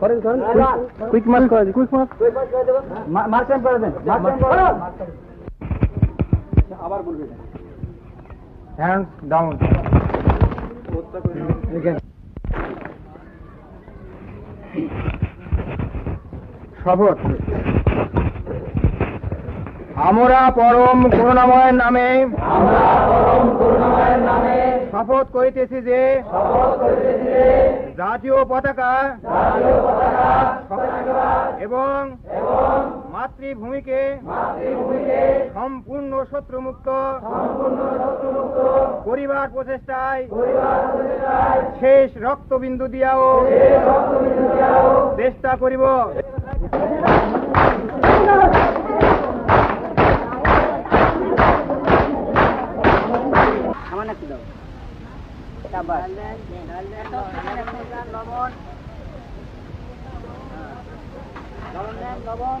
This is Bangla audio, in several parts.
করেন করেন কুইক মার্ক করে দিন কুইক মার্ক মার্ক করে দেন মার্ক করে আবার বলবেন হ্যান্ডস ডাউন শপথ আমরা পরম করুণাময়ের নামে শপথ করিতেছি যে জাতীয় পতাকা এবং মাতৃভূমিকে মাতৃভূমিকে সম্পূর্ণ শত্রুমুক্ত সম্পূর্ণ শত্রুমুক্ত পরিবার প্রচেষ্টায় পরিবার প্রচেষ্টায় শেষ রক্তবিন্দু দিয়াও শেষ রক্তবিন্দু দিয়াও চেষ্টা করিব। হ্যাঁ। লবণ লবণ।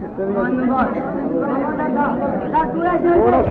ごめんなさい。